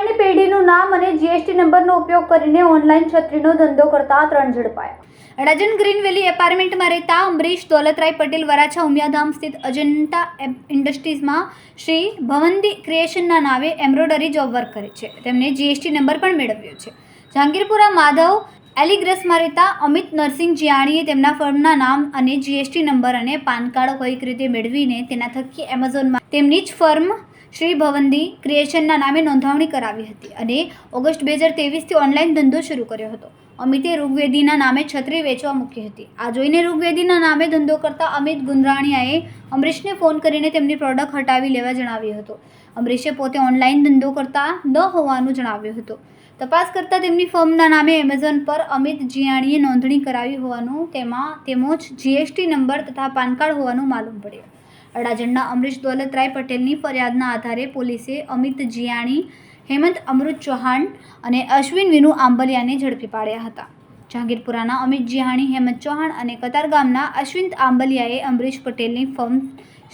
વેપારીની પેઢીનું નામ અને જીએસટી નંબરનો ઉપયોગ કરીને ઓનલાઈન છત્રીનો ધંધો કરતા ત્રણ ઝડપાયા. અડાજણ ગ્રીન વેલી એપાર્ટમેન્ટમાં રહેતા અમરીશ દોલતરાય પટેલ વરાછા ઉમિયાધામ સ્થિત અજંતા ઇન્ડસ્ટ્રીઝમાં શ્રી ભવંતી ક્રિએશનના નામે એમ્બ્રોઇડરી જોબ વર્ક કરે છે. તેમને જીએસટી નંબર પણ મેળવ્યો છે. જહાંગીરપુરા માધવ એલિગ્રસમાં રહેતા અમિત નરસિંહ જીયાણીએ તેમના ફર્મના નામ અને જીએસટી નંબર અને પાન કાર્ડ કોઈક રીતે મેળવીને તેના થકી એમેઝોનમાં તેમની જ ફર્મ શ્રી ભવંતી ક્રિએશનના નામે નોંધણી કરાવી હતી અને ઓગસ્ટ બે હજાર તેવીસથી ઓનલાઈન ધંધો શરૂ કર્યો હતો. અમિતે ઋગ્વેદીના નામે છત્રી વેચવા મૂકી હતી. આ જોઈને ઋગ્વેદીના નામે ધંધો કરતા અમિત ગુંદરાણીયાએ અમરીશને ફોન કરીને તેમની પ્રોડક્ટ હટાવી લેવા જણાવ્યું હતું. અમરીશે પોતે ઓનલાઈન ધંધો કરતા ન હોવાનું જણાવ્યું હતું. તપાસ કરતાં તેમની ફર્મના નામે એમેઝોન પર અમિત જીયાણીએ નોંધણી કરાવી હોવાનું તેમાં તેમજ જીએસટી નંબર તથા પાન કાર્ડ હોવાનું માલુમ પડ્યું. અડાજણના અમરીશ દોલતરાય પટેલની ફરિયાદના આધારે પોલીસે અમિત જીયાણી, હેમંત અમૃત ચૌહાણ અને અશ્વિન વિનુ આંબલિયાને ઝડપી પાડ્યા હતા. જહાંગીરપુરાના અમિત જીહાણી હેમંત ચૌહાણ અને કતારગામના અશ્વિન આંબલિયાએ અમરીશ પટેલની ફર્મ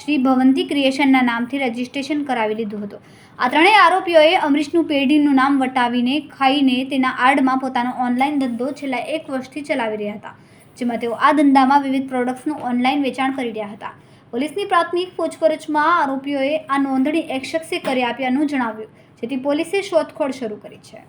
શ્રી ભવંતી ક્રિએશનના નામથી રજીસ્ટ્રેશન કરાવી લીધું હતું. આ ત્રણેય આરોપીઓએ અમરીશનું પેઢીનું નામ વટાવીને ખાઈને તેના આડમાં પોતાનો ઓનલાઈન ધંધો છેલ્લા એક વર્ષથી ચલાવી રહ્યા હતા, જેમાં તેઓ આ ધંધામાં વિવિધ પ્રોડક્ટ્સનું ઓનલાઈન વેચાણ કરી રહ્યા હતા. પોલીસની પ્રાથમિક પૂછપરછમાં આરોપીઓએ આ નોંધણી એક શખ્સે કરી આપ્યાનું જણાવ્યું, જેથી પોલીસે શોધખોળ શરૂ કરી છે.